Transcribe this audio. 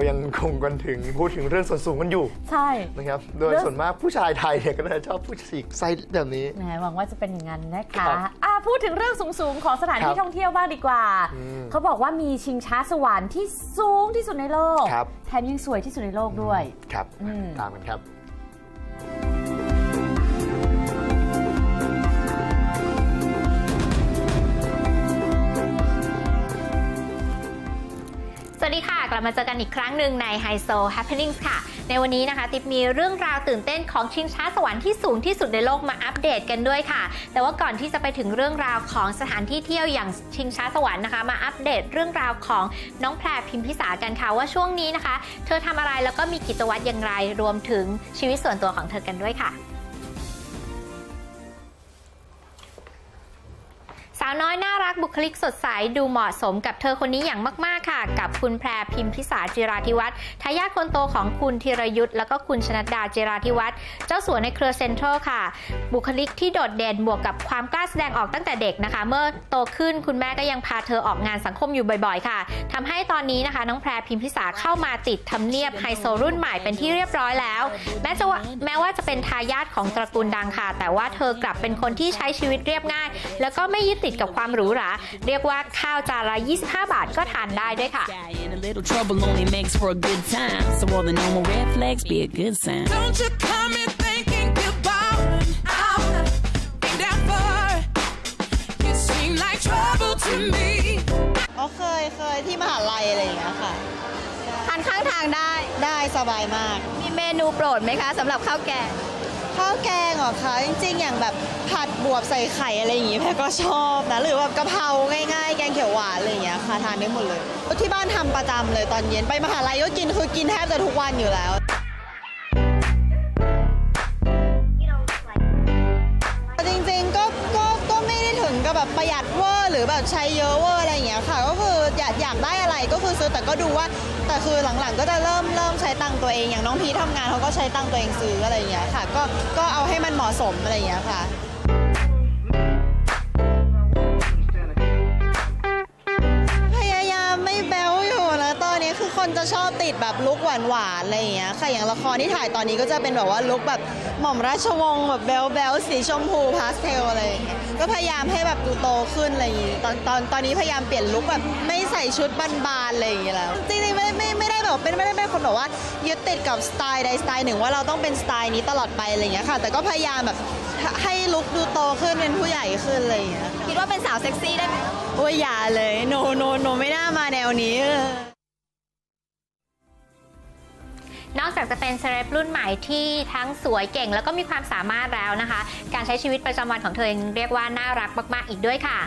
เรายังคงกันถึงพูดถึงเรื่องส่วนสูงกันอยู่ใช่ นะครับ โดยเรื่อง ส่วนมากผู้ชายไทยเนี่ยก็จะชอบผู้ชายไซส์แบบนี้ แหมหวังว่าจะเป็นอย่างนั้นนะครัคะบอะพูดถึงเรื่องสูงๆ ของสถานที่ครับท่องเที่ยวบ้างดีกว่า อืมเขาบอกว่ามีชิงช้าสวรรค์ที่สูงที่สุดในโลก ครับ แถมยังสวยที่สุดในโลกด้วย ครับ อืม ตามกันครับ กลับมาเจอกันอีกครั้งหนึ่งใน h i โซ Happenings ค่ะ ในวันนี้นะคะ ติ๊บมีเรื่องราวตื่นเต้นของชิงช้าสวรรค์ที่สูงที่สุดในโลกมาอัปเดตกันด้วยค่ะ แต่ว่าก่อนที่จะไปถึงเรื่องราวของสถานที่เที่ยวอย่างชิงช้าสวรรค์นะคะ มาอัปเดตเรื่องราวของน้องแพรพิมพิสากันค่ะว่าช่วงนี้นะคะ เธอทำอะไรแล้วก็มีกิจวัตรอย่างไรรวมถึงชีวิตส่วนตัวของเธอกันด้วยค่ะาวน้อยน่ารักบุคลิกสดใสดูเหมาะสมกับเธอคนนี้อย่างมาก ๆ ค่ะ กับคุณแพรพิมพิสาจิราธิวัฒน์ทายาทคนโตของคุณธีรยุทธ์แล้วก็คุณชนัดดาจิราธิวัฒน์เจ้าสัวในเครือเซ็นทรัลค่ะ บุคลิกที่โดดเด่นบวกกับความกล้าแสดงออกตั้งแต่เด็กนะคะ เมื่อโตขึ้นคุณแม่ก็ยังพาเธอออกงานสังคมอยู่บ่อย ๆ ค่ะทำให้ตอนนี้นะคะ น้องแพรพิมพิสาเข้ามาติดทำเนียบไฮโซรุ่นใหม่เป็นที่เรียบร้อยแล้วแม้จะว่าแม้ว่าจะเป็นทายาทของตระกูลดังค่ะ แต่ว่าเธอกลับเป็นคนที่ใช้ชีวิตเรียบง่าย แล้วก็ไม่ยึดติดกับความหรูหรา เรียกว่าข้าวจานละ 25 บาทก็ทานได้ด้วยค่ะ Guy and a little trouble only makes for a good time. So all the normal red flags be a good sign. Don't you come in thinking you're ballin' out. Ain't that far? You seem like trouble to me. อ๋อเคยเคยที่มหาลัยอะไรอย่างเงี้ยค่ะ ทานข้างทางได้ ได้สบายมาก มีเมนูโปรดไหมคะสำหรับข้าวแกง ข้าวแกงเหรอคะจริงๆอย่างแบบผัดบวบใส่ไข่อะไรอย่างงี้แพรก็ชอบนะหรือแบบกะเพราง่ายๆ แกงเขียวหวานอะไรอย่างเงี้ยค่ะทานได้หมดเลย ที่บ้านทำประจำเลยตอนเย็นไปมหาลัยก็กินคือกินแทบจะทุกวันอยู่แล้วจริงๆก็ก็ก็ไม่ได้ถึงกับแบบประหยัดเวอร์หรือแบบใช้เยอะเวอร์อะไรอย่างเงี้ยค่ะ ก็คืออยากอยากได้ ก็คือซื้อแต่ก็ดูว่า แต่คือหลังๆ ก็จะเริ่มเริ่มใช้ตังค์ตัวเองอย่างน้องพีททำงานเขาก็ใช้ตังค์ตัวเองซื้ออะไรอย่างเงี้ยค่ะ ก็ก็เอาให้มันเหมาะสมอะไรอย่างเงี้ยค่ะ จะชอบติดแบบลุคหวานๆอะไรอย่างเงี้ยค่ะอย่างละครที่ถ่ายตอนนี้ก็จะเป็นแบบว่าลุคแบบหม่อมราชวงศ์แบบแบ๊วๆสีชมพูพาสเทลอะไรอย่างเงี้ยก็พยายามให้แบบดูโตขึ้นอะไรอย่างงี้ตอนตอนตอนนี้พยายามเปลี่ยนลุคแบบไม่ใส่ชุดบานๆอะไรอย่างเงี้ยแล้วจริงๆไม่ไม่ไม่ได้แบบเป็นไม่ได้เป็นคนแบบว่ายึดติดกับสไตล์ใดสไตล์หนึ่งว่าเราต้องเป็นสไตล์นี้ตลอดไปอะไรอย่างเงี้ยค่ะ แต่ก็พยายามแบบให้ลุคดูโตขึ้นเป็นผู้ใหญ่ขึ้นอะไรอย่างเงี้ยคิดว่าเป็นสาวเซ็กซี่ได้ไหมโอ้ยอย่าเลยโนโนโนไม่น่ามาแนวนี้ นอกจากจะเป็นเซเลบรุ่นใหม่ที่ทั้งสวยเก่ง แล้วก็มีความสามารถแล้วนะคะ การใช้ชีวิตประจำวันของเธอยังเรียกว่าน่ารักมากๆอีกด้วยค่ะ